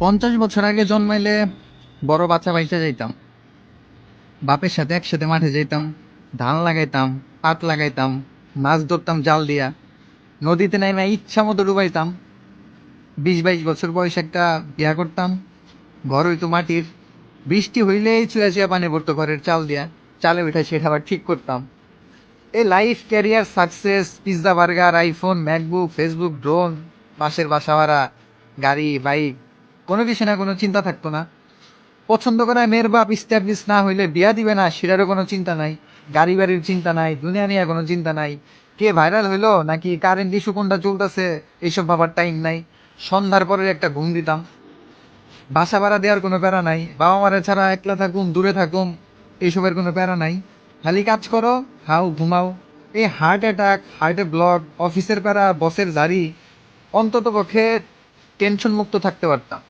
পঞ্চাশ বছর আগে জন্মাইলে বড় বাচ্চা বাইচা যাইতাম। বাপের সাথে একসাথে মাঠে যাইতাম, ধান লাগাইতাম, পাট লাগাইতাম, মাছ ধরতাম জাল দিয়া। নদীতে নাইমা ইচ্ছা মতো ডুবাইতাম। বিশ বাইশ বছর বয়সে একটা বিয়া করতাম, ঘর হইতো মাটির। বৃষ্টি হইলেই চুয়া চুয়া পানি পড়তো ঘরের চাল দিয়া। চালে উঠে সেটা আবার ঠিক করতাম। এই life career success pizza burger iPhone MacBook Facebook drone পাশের বাসা ভাড়া গাড়ি বাইক কোনো কিছু না, কোনো চিন্তা থাকতো না। পছন্দ করা মেয়ের বাপ ইস্টাবলিশ না হইলে বিয়া দিবে না, সেটারও কোনো চিন্তা নাই। গাড়ি বাড়ির চিন্তা নাই, দুনিয়া নিয়ে কোনো চিন্তা নাই। কে ভাইরাল হইল, নাকি কারেন্ট ইস্যু কোনটা চলতেছে, এইসব ভাবার টাইম নাই। সন্ধ্যার পরে একটা ঘুম দিতাম। বাসা ভাড়া দেওয়ার কোনো প্যারা নাই। বাবা মারা ছাড়া একলা থাকুম, দূরে থাকুম, এইসবের কোনো প্যারা নাই। খালি কাজ করো, খাও, ঘুমাও। এই হার্ট অ্যাটাক হার্টে ব্লক অফিসের প্যারা বসের জারি অন্তত পক্ষে টেনশন মুক্ত থাকতে পারতাম।